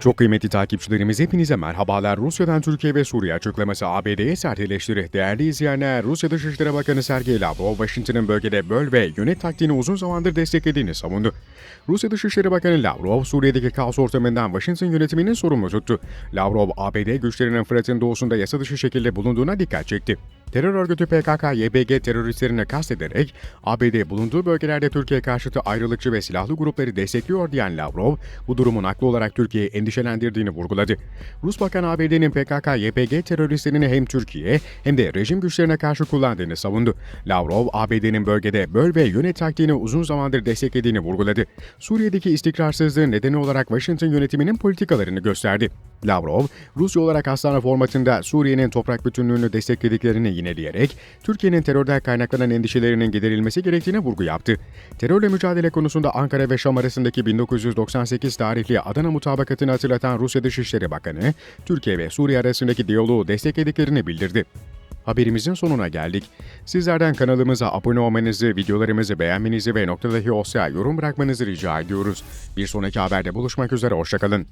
Çok kıymetli takipçilerimiz hepinize merhabalar. Rusya'dan Türkiye ve Suriye açıklaması ABD'ye sert eleştiri. Değerli izleyenler, Rusya Dışişleri Bakanı Sergey Lavrov, Washington'ın bölgede böl ve yönet taktiğini uzun zamandır desteklediğini savundu. Rusya Dışişleri Bakanı Lavrov, Suriye'deki kaos ortamından Washington yönetiminin sorumlu tuttu. Lavrov, ABD güçlerinin Fırat'ın doğusunda yasa dışı şekilde bulunduğuna dikkat çekti. Terör örgütü PKK-YPG teröristlerini kastederek ABD bulunduğu bölgelerde Türkiye karşıtı ayrılıkçı ve silahlı grupları destekliyor diyen Lavrov, bu durumun haklı olarak Türkiye'yi endişelendirdiğini vurguladı. Rus Bakan ABD'nin PKK-YPG teröristlerini hem Türkiye hem de rejim güçlerine karşı kullandığını savundu. Lavrov, ABD'nin bölgede böl ve yönet taktiğini uzun zamandır desteklediğini vurguladı. Suriye'deki istikrarsızlığın nedeni olarak Washington yönetiminin politikalarını gösterdi. Lavrov, Rusya olarak hastane formatında Suriye'nin toprak bütünlüğünü desteklediklerini yineleyerek, Türkiye'nin terörden kaynaklanan endişelerinin giderilmesi gerektiğine vurgu yaptı. Terörle mücadele konusunda Ankara ve Şam arasındaki 1998 tarihli Adana mutabakatını hatırlatan Rusya Dışişleri Bakanı, Türkiye ve Suriye arasındaki diyaloğu desteklediklerini bildirdi. Haberimizin sonuna geldik. Sizlerden kanalımıza abone olmanızı, videolarımızı beğenmenizi ve noktadaki olsa yorum bırakmanızı rica ediyoruz. Bir sonraki haberde buluşmak üzere, hoşçakalın.